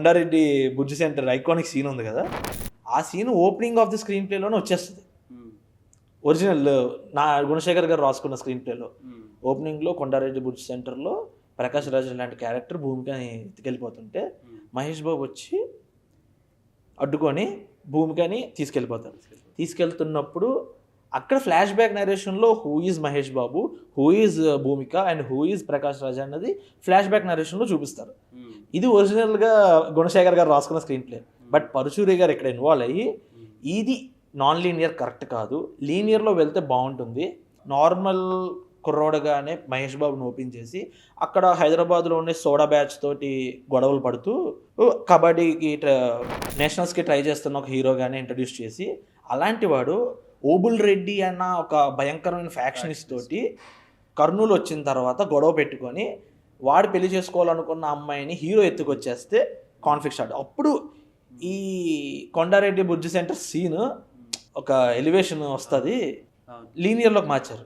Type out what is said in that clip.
Kondareddy Bujji centre iconic scene ఉంది కదా ఆ scene opening of the screen ప్లేలోనే వచ్చేస్తుంది. ఒరిజినల్ నా గుణశేఖర్ గారు రాసుకున్న స్క్రీన్ ప్లేలో ఓపెనింగ్లో కొండారెడ్డి బుడ్జ్ సెంటర్లో ప్రకాష్ రాజ్ లాంటి క్యారెక్టర్ భూమికని ఎత్తుకెళ్ళిపోతుంటే మహేష్ బాబు వచ్చి అడ్డుకొని భూమికని తీసుకెళ్ళిపోతారు. తీసుకెళ్తున్నప్పుడు అక్కడ flashback నరేషన్లో who is Mahesh Babu who is Bhumika and who is Prakash Raj అన్నది ఫ్లాష్ బ్యాక్ నరేషన్లో చూపిస్తారు. ఇది ఒరిజినల్గా గుణశేఖర్ గారు రాసుకున్న స్క్రీన్ ప్లే బట్ పరుచూరి గారు ఇక్కడ ఇన్వాల్వ్ అయ్యి ఇది నాన్ లీనియర్ కరెక్ట్ కాదు లీనియర్లో వెళ్తే బాగుంటుంది. నార్మల్ కుర్రోడగానే మహేష్ బాబుని ఓపెన్ చేసి అక్కడ హైదరాబాద్లో ఉండే సోడా బ్యాచ్ తోటి గొడవలు పడుతూ కబడ్డీకి నేషనల్స్కి ట్రై చేస్తున్న ఒక హీరోగానే ఇంట్రడ్యూస్ చేసి అలాంటి వాడు ఓబుల్ రెడ్డి అన్న ఒక భయంకరమైన ఫ్యాక్షనిస్ట్ తోటి కర్నూలు వచ్చిన తర్వాత గొడవ పెట్టుకొని వాడు పెళ్ళి చేసుకోవాలనుకున్న అమ్మాయిని హీరో ఎత్తుకొచ్చేస్తే కాన్ఫ్లిక్ట్ స్టార్ట్ అప్పుడు ఈ కొండారెడ్డి బుజ్జి సెంటర్ సీన్ ఒక ఎలివేషన్ వస్తుంది. లీనియర్లోకి మార్చారు.